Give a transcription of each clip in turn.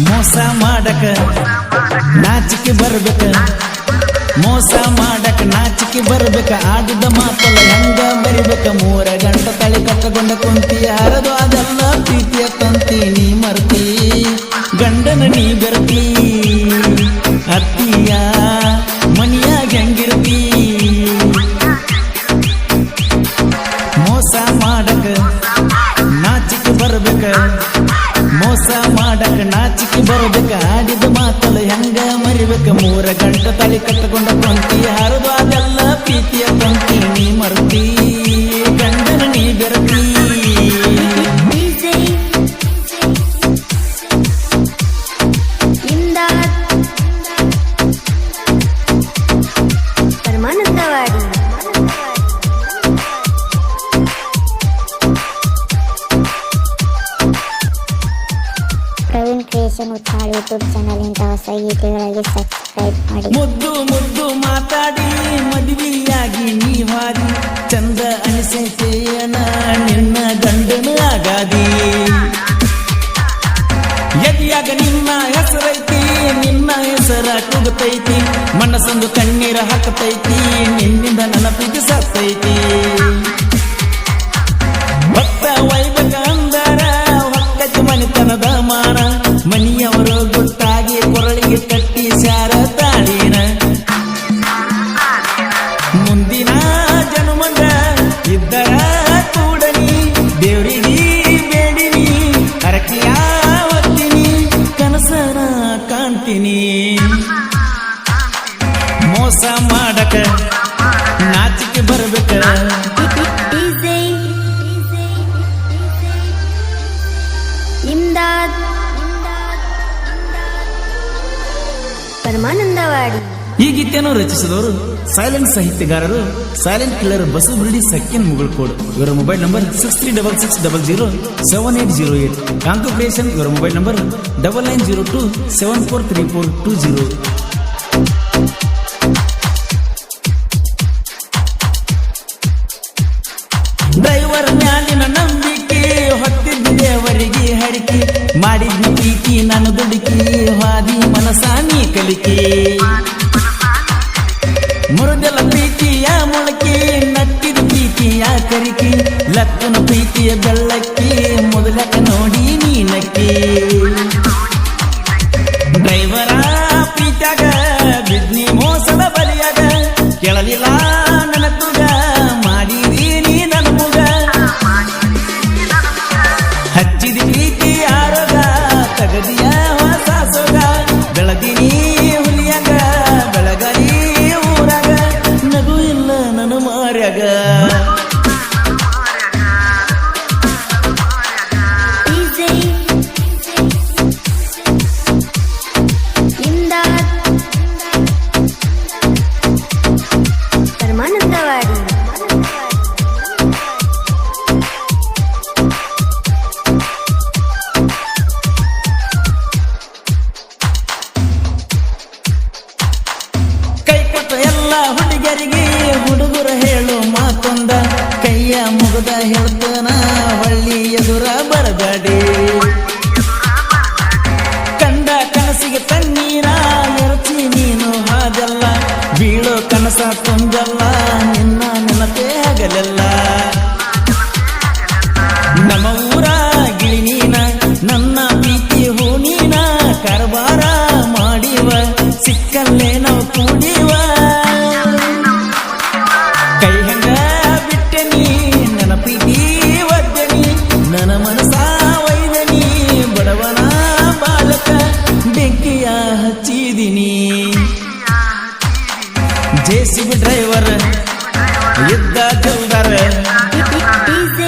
ಮೋಸ ಮಾಡಕ ನಾಚಿಕೆ ಬರ್ಬೇಕ. ಮೋಸ ಮಾಡಕ ನಾಚಿಕೆ ಬರ್ಬೇಕ. ಆಡಿದ ಮಾತಲ್ಲ ಹೆಂಗ ಮರಿಬೇಕ? ಮೂರ ಗಂಟ ತಳಿ ಕಟ್ಟಗೊಂಡ ಕುಂತಿ ಹರದು ಅದೆಲ್ಲ ಪ್ರೀತಿಯ ತಂತಿ ನೀ ಮರ್ತಿ. ಗಂಡನ ನೀ ಬೆರ್ತಿ ಬರ್ಬೇಕ ಆಡಿದ ಮಾತಲ್ಲ ಹೆಂಗ ಮರಿಬೇಕ? ಮೂರ ಗಂಟ ತಲೆ ಕಟ್ಟಕೊಂಡ ಪಂಕ್ತಿ ಹರಿದು ಅದೆಲ್ಲ ಪ್ರೀತಿಯ ಪಂಕ್ತಿ, ನೀ ಮರ್ತಿ. ಉತ್ಸಾಹ ಯೂಟ್ಯೂಬ್ ಚಾನಲ್ ಇಂತ ಹೊಸ ಸಬ್ಸ್ಕ್ರೈಬ್ ಮಾಡಿ. ಮುದ್ದು ಮುದ್ದು ಮಾತಾಡಿ, ಮದುವೆಯಾಗಿ ನೀ ಹಾರಿ ಚಂದ ಅನಿಸೇನ ನಿನ್ನ ಗಂಡನ ಆಗಾದಿ ಎದಿಯಾಗ ನಿನ್ನ ಹೆಸರೈತಿ, ನಿನ್ನ ಹೆಸರ ಕುಗತೈತಿ. ಮನಸ್ಸೊಂದು ಕಣ್ಣೀರ ಹಾಕತೈತಿ, ನಿನ್ನಿಂದ ನನ್ನ ಪ್ರೀತಿ ಸತ್ತೈತಿ. ಮಾಡಕ ನಾಚಿಕೆ ಬರ್ಬೇಕ. ಪರಮಾನಂದವಾಡಿ. ಈ ಗೀತೆಯನ್ನು ರಚಿಸಿದವರು ಸೈಲೆಂಟ್ ಸಾಹಿತ್ಯಗಾರರು ಸೈಲೆಂಟ್ ಕಿಲ್ಲರ್ ಬಸು ಸಕ್ಕಿನ್ ಸೆಕೆಂಡ್ ಮುಗಳ್ಕೋಡ್ ಇವರ mobile number six three double six double zero seven eight zero eight ಕಾಂಕ್ರಿಯೇಷನ್ ಇವರ mobile number double nine zero two seven four three four two zero driver ಮ್ಯಾಲಿನ ನಂಬಿಕೆ, ಹೊತ್ತಿದ್ದ ದೇವರಿಗೆ ಹರಿಕೆ ಮಾಡಿದ್ನಿ ಪ್ರೀತಿ, ನನ್ನ ದುಡುಕಿ ಹಾದಿ ಮನಸಾನಿ ಕಲಿಕೆ. ಮುರುದೆಲ್ಲ ಪ್ರೀತಿಯ ಮೊಳಕೆ ಜೆಸಿಬಿ ಡ್ರೈವರ್ ಇದ್ದ ಜಲ್ದಾರ DJ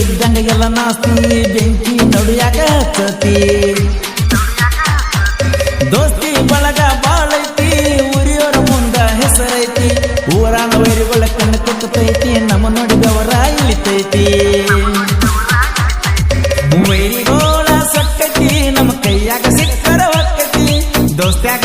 ಇದ್ದಂಗ ಎಲ್ಲ ನಾಸ್ತಿ, ಬೆಂಕಿ ನಡುಯಾಕ ಹಚ್ಚತಿ. ದೋಸ್ತಿ ಬಳಗ ಬಾಳೈತಿ ಉರಿಯೋರ ಮುಂದ ಹೆಸರೈತಿ. ಊರಾನ ವೈರಿಗಳ ಕಣ್ಣು ಕುಕ್ಕತೈತಿ ನಮ್ಮ ನೋಡಿದವರ ಇಳಿತೈತಿ. ವೈರಿಗೋಳ ಸಕ್ಕತಿ, ನಮ್ಮ ಕೈಯಾಗ ಸಿಕ್ಕರ ಹೊಕ್ಕತಿ ದೋಸ್ತ್ಯಾಗ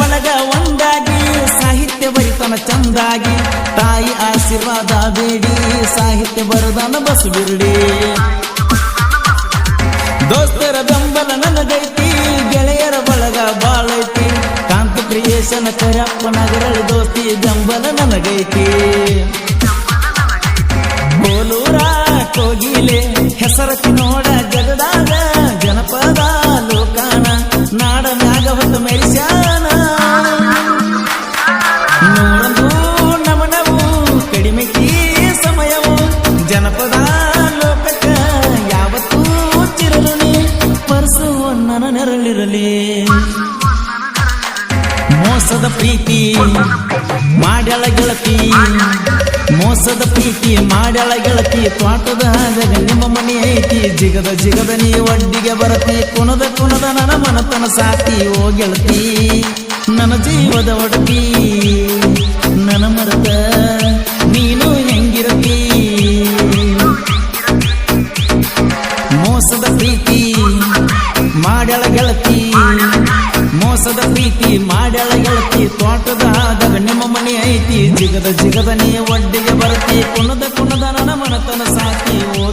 ಸಾಹಿತ್ಯ ಬರಿತನ ಚಂದಾಗಿ, ತಾಯಿ ಆಶೀರ್ವಾದ ಬೇಡಿ, ಸಾಹಿತ್ಯ ಬರದನ ಬಸ್ ಬಿಡಿ ದೋಸ್ತರ ಬೆಂಬಲ ನನಗೈತಿ, ಗೆಳೆಯರ ಬಳಗ ಬಾಳೈತಿ ಕಾಂತ ಕ್ರಿಯೇಷನ್ ಕರಪ್ಪ ನಗರ ದೋಸ್ತಿ ಬೆಂಬಲ ನನಗೈತಿ. ಕೋಲೂರ ಕೋಗಿಲೆ ಹೆಸರತ್ತಿ ನೋಡ ಜಗದಾಗ ಜನಪದ ಲೋಕಾನ ನಾಡ ಮ್ಯಾಗ ಹೊತ್ತು ಮೋಸದ ಪ್ರೀತಿ, ಮಾಡ್ಯಾಳ ಗೆಳತಿ. ಮೋಸದ ಪ್ರೀತಿ, ಮಾಡ್ಯಾಳ ಗೆಳತಿ. ತೋಟದ ಹಾದಾಗ ನಿಮ್ಮ ಮನೆ ಐತಿ. ಜಿಗದ ಜಿಗದ ನೀ ಒಡ್ಡಿಗೆ ಬರತಿ. ಕುಣದ ಕುಣದ ನನ ಮನತನ ಸಾತಿ, ಓ ಗೆಳತಿ. ನನ್ನ ಜೀವದ ಒಡತಿ. ಮನೆ ಐತಿ ಜಿಗದ ಜಿಗದ ನೀ ಒಡ್ಡಿಗೆ ಬರತಿ ಕುಣದ ಕುಣದ ನನ್ನ ಮನತನ ಸಾಕಿ ಓ